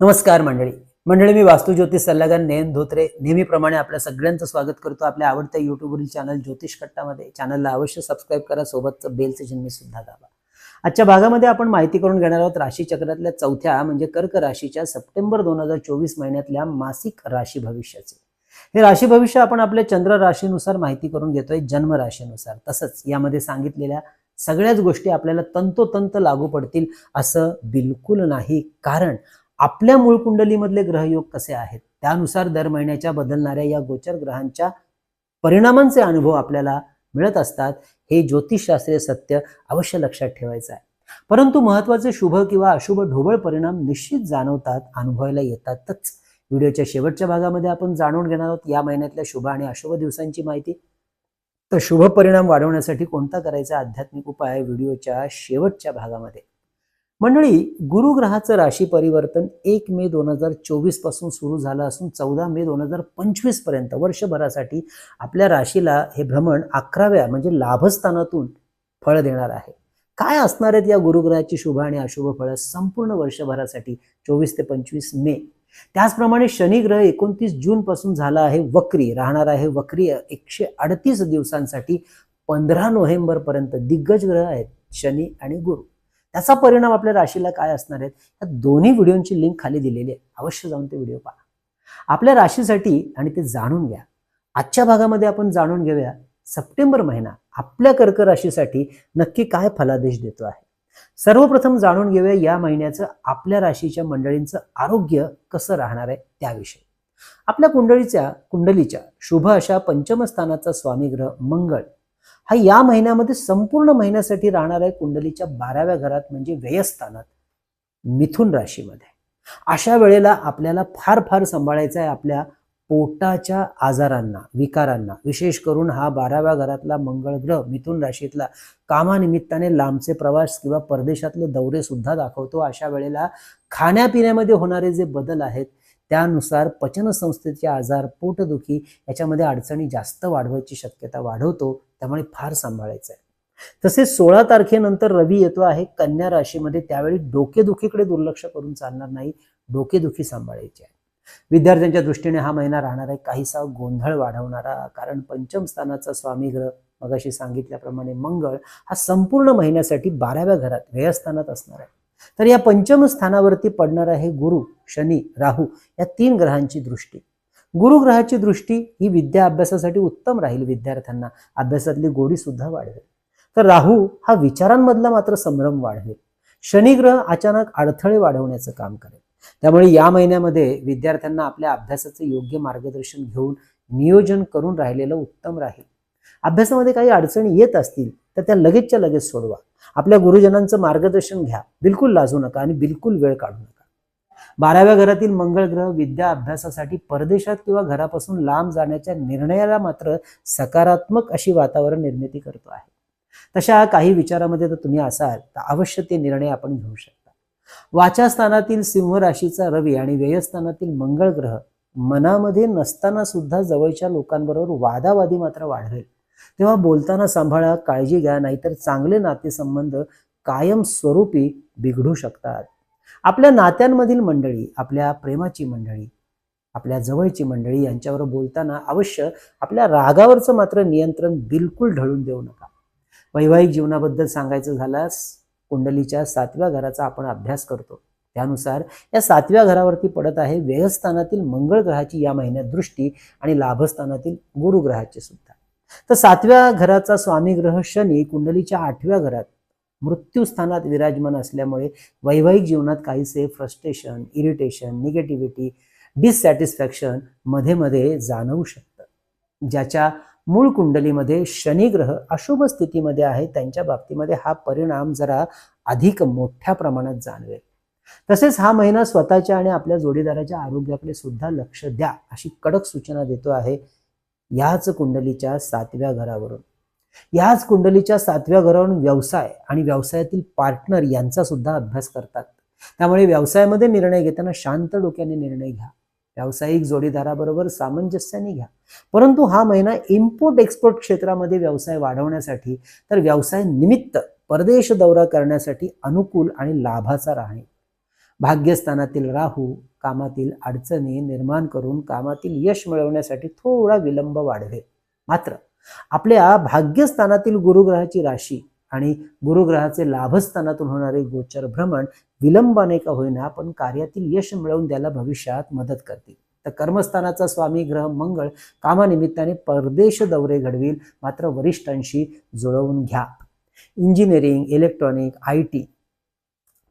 नमस्कार मंडळी. मंडळी मी वास्तू ज्योतिष सल्लागार नयन धोत्रे. नेहमीप्रमाणे आपल्या सगळ्यांचं स्वागत करतो आपल्या आवडत्या युट्यूबवरील चॅनल ज्योतिष कट्टामध्ये. चॅनलला अवश्य सबस्क्राईब करा सोबतचं बेलचं चिन्ह सुद्धा दाबा. आजच्या भागामध्ये आपण माहिती करून घेणार आहोत राशी चक्रातल्या चौथ्या म्हणजे कर्क राशीच्या सप्टेंबर दोन हजार चोवीस महिन्यातल्या मासिक राशी भविष्याचे. हे राशी भविष्य आपण आपल्या चंद्र राशीनुसार माहिती करून घेतोय जन्म राशीनुसार. तसंच यामध्ये सांगितलेल्या सगळ्याच गोष्टी आपल्याला तंतोतंत लागू पडतील असं बिलकुल नाही. कारण आपल्या मूळ कुंडलीमधले ग्रहयोग कसे आहेत? त्यानुसार दर महिन्याच्या बदलणाऱ्या या गोचर ग्रहांच्या परिणामांचे अनुभव आपल्याला मिळत असतात हे ज्योतिषशास्त्रीय सत्य अवश्य लक्षात ठेवायचं आहे. परंतु महत्त्वाचे शुभ किंवा अशुभ ढोबळ परिणाम निश्चित जाणवतात अनुभवायला येतातच. व्हिडिओच्या शेवटच्या भागामध्ये आपण जाणून घेणार आहोत या महिन्यातल्या शुभ आणि अशुभ दिवसांची माहिती. तर शुभ परिणाम वाढवण्यासाठी कोणता करायचा आध्यात्मिक उपाय व्हिडिओच्या शेवटच्या भागामध्ये? मंडळी गुरुग्रहाचं राशी परिवर्तन एक मे दोन हजार चोवीसपासून सुरू झालं असून चौदा मे दोन हजार पंचवीसपर्यंत वर्षभरासाठी आपल्या राशीला हे भ्रमण अकराव्या म्हणजे लाभस्थानातून फळ देणार आहे. काय असणार आहेत या गुरुग्रहाची शुभ आणि अशुभ फळं संपूर्ण वर्षभरासाठी चोवीस ते पंचवीस मे? त्याचप्रमाणे शनिग्रह एकोणतीस जून पासून झाला आहे वक्री राहणार आहे वक्री एकशे अडतीस दिवसांसाठी पंधरा नोव्हेंबर पर्यंत दिग्गज ग्रह आहेत शनी आणि गुरु. त्याचा परिणाम आपल्या राशीला काय असणार आहेत? या दोन्ही व्हिडिओची लिंक खाली दिलेली आहे. अवश्य जाऊन ते व्हिडिओ पहा. आपल्या राशीसाठी आणि ते जाणून घ्या. आजच्या भागामध्ये आपण जाणून घेऊया सप्टेंबर महिना आपल्या कर्क राशीसाठी नक्की काय फलादेश देतो आहे? सर्वप्रथम जाणून घेऊया या महिन्याचं आपल्या राशीच्या मंडळींचं आरोग्य कसं राहणार आहे त्याविषयी. आपल्या कुंडळीच्या कुंडलीच्या शुभ अशा पंचमस्थानाचा स्वामी ग्रह मंगळ. हा या महिन्यामध्ये संपूर्ण महिन्यासाठी राहणार आहे कुंडलीच्या बाराव्या घरात म्हणजे व्ययस्थानात मिथुन राशीमध्ये. अशा वेळेला आपल्याला फार फार सांभाळायचं आहे आपल्या पोटाच्या आजारांना विकारांना. विशेष करून हा बाराव्या घरातला मंगळ ग्रह मिथुन राशीतला कामानिमित्ताने लांबचे प्रवास किंवा परदेशातले दौरे सुद्धा दाखवतो. अशा वेळेला खाण्यापिण्यामध्ये होणारे जे बदल आहेत त्यानुसार पचनसंस्थेचे आजार पोटदुखी याच्यामध्ये अडचणी जास्त वाढवायची शक्यता वाढवतो. त्यामुळे फार सांभाळायचं आहे. तसेच सोळा तारखेनंतर रवी येतो आहे कन्या राशीमध्ये त्यावेळी डोकेदुखीकडे दुर्लक्ष करून चालणार नाही डोकेदुखी सांभाळायची आहे. विद्यार्थ्यांच्या दृष्टीने हा महिना राहणार आहे काहीसा गोंधळ वाढवणारा कारण पंचम स्थानाचा स्वामी ग्रह मगाशी सांगितल्याप्रमाणे मंगळ हा संपूर्ण महिन्यासाठी बाराव्या घरात व्ययस्थानात असणार आहे. तर या पंचम स्थानावरती पडणार आहे गुरु शनी राहू या तीन ग्रहांची दृष्टी. गुरुग्रहाची दृष्टी ही विद्या अभ्यासासाठी उत्तम राहील विद्यार्थ्यांना. अभ्यासातली गोडी सुद्धा वाढवेल. तर राहू हा विचारांमधला मात्र संभ्रम वाढवेल. शनिग्रह अचानक अडथळे वाढवण्याचं काम करेल. त्यामुळे या महिन्यामध्ये विद्यार्थ्यांना आपल्या अभ्यासाचं योग्य मार्गदर्शन घेऊन नियोजन करून राहिलेलं उत्तम राहील. अभ्यासामध्ये काही अडचणी येत असतील तर त्या लगेचच्या लगेच सोडवा. आपल्या गुरुजनांचं मार्गदर्शन घ्या. बिलकुल लाजू नका आणि बिलकुल वेळ काढू नका. बाराव्या घरातील मंगळ ग्रह विद्या अभ्यासासाठी परदेशात किंवा घरापासून लांब जाण्याच्या निर्णयाला मात्र सकारात्मक अशी वातावरण निर्मिती करतो आहे. तशा काही विचारामध्ये जर तुम्ही असाल तर अवश्य ते निर्णय आपण घेऊ शकता. वाचास्थानातील सिंह राशीचा रवी आणि व्ययस्थानातील मंगळ ग्रह मनामध्ये नसताना सुद्धा जवळच्या लोकांबरोबर वादावादी मात्र वाढवेल. तेव्हा बोलताना सांभाळा काळजी घ्या नाहीतर चांगले नातेसंबंध कायम स्वरूपी बिघडू शकतात. आपल्या नात्यांमधील मंडळी आपल्या प्रेमाची मंडळी आपल्या जवळची मंडळी यांच्यावर बोलताना अवश्य आपल्या रागावरचं मात्र नियंत्रण बिलकुल ढळून देऊ नका. वैवाहिक जीवनाबद्दल सांगायचं झाल्यास कुंडलीच्या सातव्या घराचा आपण अभ्यास करतो. त्यानुसार या सातव्या घरावरती पडत आहे व्ययस्थानातील मंगळ ग्रहाची या महिन्यात दृष्टी आणि लाभस्थानातील गुरु ग्रहाची सुद्धा. तर सातव्या घराचा स्वामी ग्रह शनी कुंडलीच्या आठव्या घरात मृत्यूस्थानात विराजमान असल्यामुळे वैवाहिक जीवनात काहीसे फ्रस्ट्रेशन इरिटेशन निगेटिव्हिटी डिससॅटिस्फॅक्शनमध्ये मध्ये जाणवू शकतं. ज्याच्या मूळ कुंडलीमध्ये शनिग्रह अशुभ स्थितीमध्ये आहे त्यांच्या बाबतीमध्ये हा परिणाम जरा अधिक मोठ्या प्रमाणात जाणवेल. तसेच हा महिना स्वतःच्या आणि आपल्या जोडीदाराच्या आरोग्याकडे सुद्धा लक्ष द्या अशी कडक सूचना देतो आहे याच कुंडलीच्या सातव्या घरावरून. याच कुंडलीच्या सातव्या घरावरून व्यवसाय आणि व्यवसायातील पार्टनर यांचा सुद्धा अभ्यास करतात. त्यामुळे व्यवसायामध्ये निर्णय घेताना शांत डोक्याने निर्णय घ्या. व्यावसायिक जोडीदाराबरोबर सामंजस्याने घ्या. परंतु हा महिना इम्पोर्ट एक्सपोर्ट क्षेत्रामध्ये व्यवसाय वाढवण्यासाठी तर व्यवसाय निमित्त परदेश दौरा करण्यासाठी अनुकूल आणि लाभाचा राहणे भाग्यस्थानातील राहू कामातील अडचणी निर्माण करून कामातील यश मिळवण्यासाठी थोडा विलंब वाढवेल. मात्र आपल्या भाग्यस्थानातील गुरुग्रहाची राशी आणि गुरुग्रहाचे लाभस्थानातून होणारे गोचर भ्रमण विलंबाने का होईना पण कार्यातील यश मिळवून द्यायला भविष्यात मदत करतील. तर कर्मस्थानाचा स्वामी ग्रह मंगळ कामानिमित्ताने परदेश दौरे घडवील. मात्र वरिष्ठांशी जुळवून घ्या. इंजिनिअरिंग इलेक्ट्रॉनिक आय टी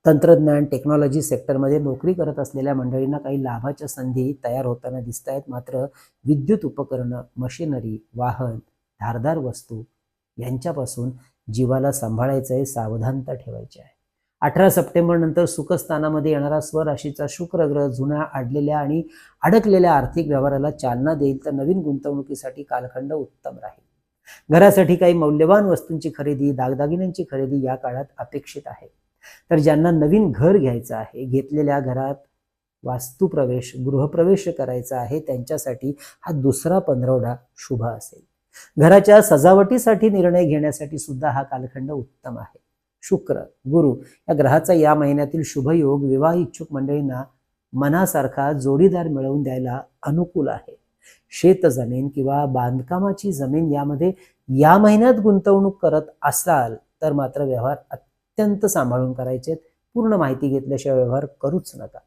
तंत्रज्ञान टेक्नॉलॉजी सेक्टरमध्ये नोकरी करत असलेल्या मंडळींना काही लाभाच्या संधी तयार होताना दिसत आहेत मात्र विद्युत उपकरणं मशिनरी वाहन धारदार वस्तू यांच्यापासून जीवाला सांभाळायचं आहे सावधानता ठेवायची आहे. अठरा सप्टेंबर नंतर सुखस्थानामध्ये येणारा स्वराशीचा शुक्र ग्रह जुन्या अडलेल्या आणि अडकलेल्या आर्थिक व्यवहाराला चालना देईल तर नवीन गुंतवणुकीसाठी कालखंड उत्तम राहील. घरासाठी काही मौल्यवान वस्तूंची खरेदी दागदागिन्यांची खरेदी या काळात अपेक्षित आहे. तर ज्यांना नवीन घर घ्यायचं आहे घेतलेल्या घरात वास्तुप्रवेश गृहप्रवेश करायचा आहे त्यांच्यासाठी हा दुसरा पंधरवडा शुभ असेल. घराच्या सजावटीसाठी निर्णय घेण्यासाठी सुद्धा हा कालखंड उत्तम आहे. शुक्र गुरु या ग्रहाचा या महिन्यातील शुभयोग विवाह इच्छुक मंडळींना मनासारखा जोडीदार मिळवून द्यायला अनुकूल आहे. शेत जमीन किंवा बांधकामाची जमीन यामध्ये या महिन्यात गुंतवणूक करत असाल तर मात्र व्यवहार अत्यंत सांभाळून करायचे पूर्ण माहिती घेतल्याशिवाय व्यवहार करूच नका.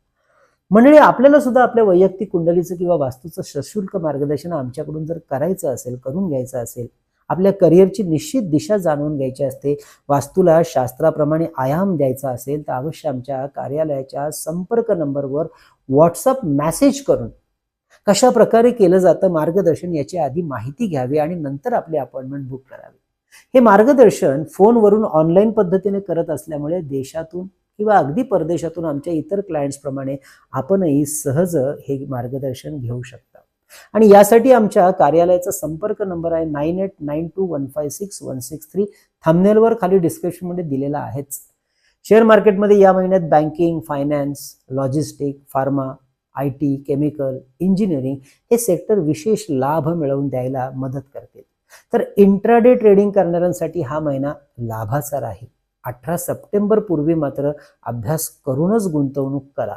मंडळी आपल्याला सुद्धा आपल्या वैयक्तिक कुंडलीचं किंवा वास्तूचं सशुल्क मार्गदर्शन आमच्याकडून जर करायचं असेल करून घ्यायचं असेल आपल्या करिअरची निश्चित दिशा जाणून घ्यायची असते वास्तूला शास्त्राप्रमाणे आयाम द्यायचा असेल तर अवश्य आमच्या कार्यालयाच्या संपर्क नंबरवर व्हॉट्सअप मेसेज करून कशा प्रकारे केलं जातं मार्गदर्शन याची आधी माहिती घ्यावी आणि नंतर आपली अपॉइंटमेंट बुक करावी. हे मार्गदर्शन फोनवरून ऑनलाईन पद्धतीने करत असल्यामुळे देशातून किंवा अगदी परदेशातून आमच्या इतर क्लायंट्सप्रमाणे आपणही सहज हे मार्गदर्शन घेऊ शकता. आणि यासाठी आमच्या कार्यालयाचा संपर्क नंबर आहे nine eight nine two one five six one six three थंबनेलवर खाली डिस्क्रिप्शनमध्ये दिलेला आहेच. शेअर मार्केटमध्ये या महिन्यात banking finance logistic pharma I T chemical engineering हे सेक्टर विशेष लाभ मिळवून द्यायला मदत करतील. तर इंट्राडे ट्रेडिंग करणाऱ्यांसाठी हा महिना लाभाचा राहील. अठरा सप्टेंबर पूर्वी मात्र अभ्यास करूनच गुंतवणूक करा.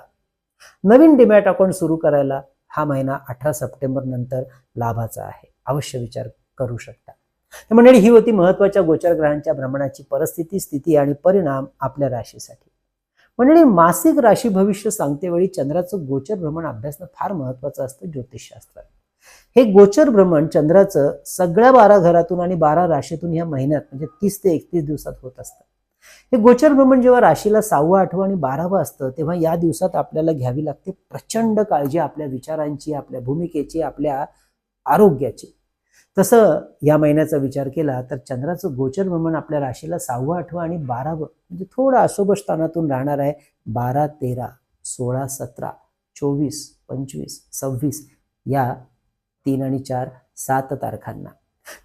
नवीन डिमॅट अकाउंट सुरू करायला हा महिना अठरा सप्टेंबर नंतर लाभाचा आहे. अवश्य विचार करू शकता. तर मंडळी ही होती महत्त्वाच्या गोचर ग्रहांच्या भ्रमणाची परिस्थिती स्थिती आणि परिणाम आपल्या राशीसाठी. मंडळी मासिक राशी भविष्य सांगते वेळी चंद्राचं गोचर भ्रमण अभ्यासणं फार महत्वाचं असतं ज्योतिषशास्त्रात. हे गोचर भ्रमण चंद्राचं सगळ्या बारा घरातून आणि बारा राशीतून या महिन्यात म्हणजे तीस ते एकतीस दिवसात होत असतं. हे गोचर भ्रमण जेव्हा राशीला सहावं आठवं आणि बारावं असतं तेव्हा या दिवसात आपल्याला घ्यावी लागते प्रचंड काळजी आपल्या विचारांची आपल्या भूमिकेची आपल्या आरोग्याची. तसं या महिन्याचा विचार केला तर चंद्राचं गोचर भ्रमण आपल्या राशीला सहावं आठवं आणि बारावं म्हणजे थोडं अशुभ स्थानातून राहणार आहे. बारा तेरा सोळा सतरा चोवीस पंचवीस सव्वीस या तीन आणि चार सात तारखांना.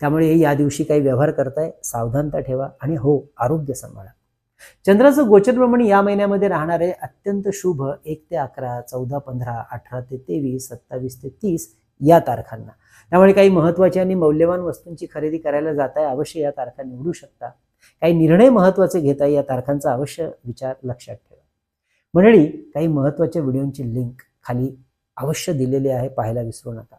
त्यामुळे या दिवशी काही व्यवहार करताय सावधानता ठेवा आणि हो आरोग्य सांभाळा. चंद्राचं गोचरभ्रमण या महिन्यामध्ये राहणारे अत्यंत शुभ एक ते अकरा चौदा पंधरा अठरा ते तेवीस सत्तावीस ते तीस या तारखांना. त्यामुळे काही महत्त्वाच्या आणि मौल्यवान वस्तूंची खरेदी करायला जात आहे अवश्य या तारखा निवडू शकता. काही निर्णय महत्त्वाचे घेताय या तारखांचा अवश्य विचार लक्षात ठेवा. मंडळी काही महत्त्वाच्या व्हिडिओंची लिंक खाली अवश्य दिलेली आहे पाहायला विसरू नका.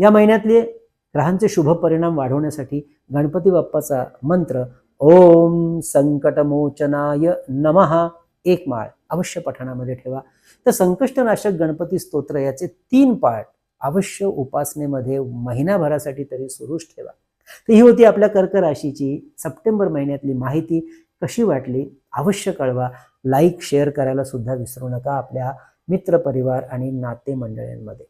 या महिन्यातले ग्रहांचे शुभ परिणाम वाढवण्यासाठी गणपती बाप्पाचा मंत्र ओम संकटमोचनाय नमहा एक माळ अवश्य पठाणामध्ये ठेवा. तर संकष्टनाशक गणपती स्तोत्र याचे तीन पाठ अवश्य उपासनेमध्ये महिनाभरासाठी तरी सुरूच ठेवा. तर ही होती आपल्या कर्क राशीची सप्टेंबर महिन्यातली माहिती. कशी वाटली? अवश्य कळवा. लाईक शेअर करायला सुद्धा विसरू नका आपल्या मित्रपरिवार आणि नाते मंडळींमध्ये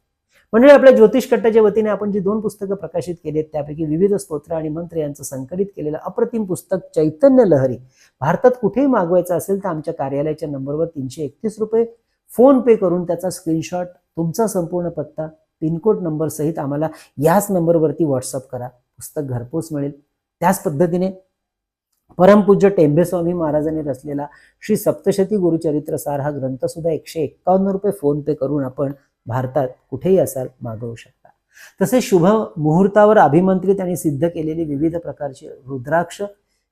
मंडळी आपल्या ज्योतिष कट्टाच्या वतीने आपण जी दोन पुस्तकं प्रकाशित केली आहेत त्यापैकी विविध स्तोत्र आणि मंत्र यांचं संकलित केलेलं अप्रतिम पुस्तक चैतन्य लहरी. भारतात कुठेही मागवायचं असेल तर आमच्या कार्यालयाच्या नंबरवर तीनशे एकतीस रुपये. फोन पे करून त्याचा स्क्रीनशॉट तुमचा संपूर्ण पत्ता पिनकोड नंबर सहित आम्हाला याच नंबरवरती व्हॉट्सअप करा. पुस्तक घरपोच मिळेल. त्याच पद्धतीने परमपूज्य टेंभेस्वामी महाराजांनी रचलेला श्री सप्तशती गुरुचरित्रसार हा ग्रंथ सुद्धा एकशे एक्कावन्न रुपये फोन पे करून आपण भारतात कुठेही असाल मागवू शकता. तसेच शुभ मुहूर्तावर अभिमंत्रित आणि सिद्ध केलेली विविध प्रकारची रुद्राक्ष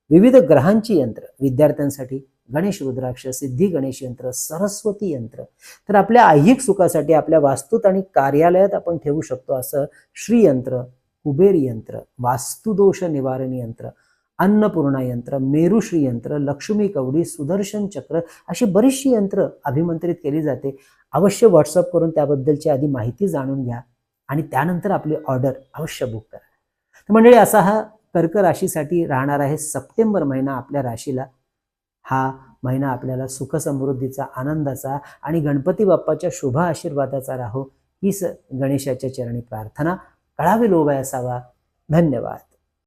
विविध ग्रहांची यंत्र विद्यार्थ्यांसाठी गणेश रुद्राक्ष सिद्धी गणेश यंत्र सरस्वती यंत्र. तर आपल्या ऐहिक सुखासाठी आपल्या वास्तूत आणि कार्यालयात आपण ठेवू शकतो असं श्रीयंत्र कुबेर यंत्र वास्तुदोष निवारण यंत्र अन्नपूर्णा यंत्र मेरुश्री यंत्र लक्ष्मी कवडी सुदर्शन चक्र अशी बरीचशी यंत्र अभिमंत्रित केली जाते. अवश्य व्हॉट्सअप करून त्याबद्दलची आधी माहिती जाणून घ्या आणि त्यानंतर आपली ऑर्डर अवश्य बुक करा. तर मंडळी असा हा कर्क राशीसाठी राहणार आहे सप्टेंबर महिना आपल्या राशीला. हा महिना आपल्याला सुख समृद्धीचा आनंदाचा आणि गणपती बाप्पाच्या शुभ आशीर्वादाचा राहो. हीच गणेशाच्या चरणी प्रार्थना. कळावे लोभ असावा. धन्यवाद.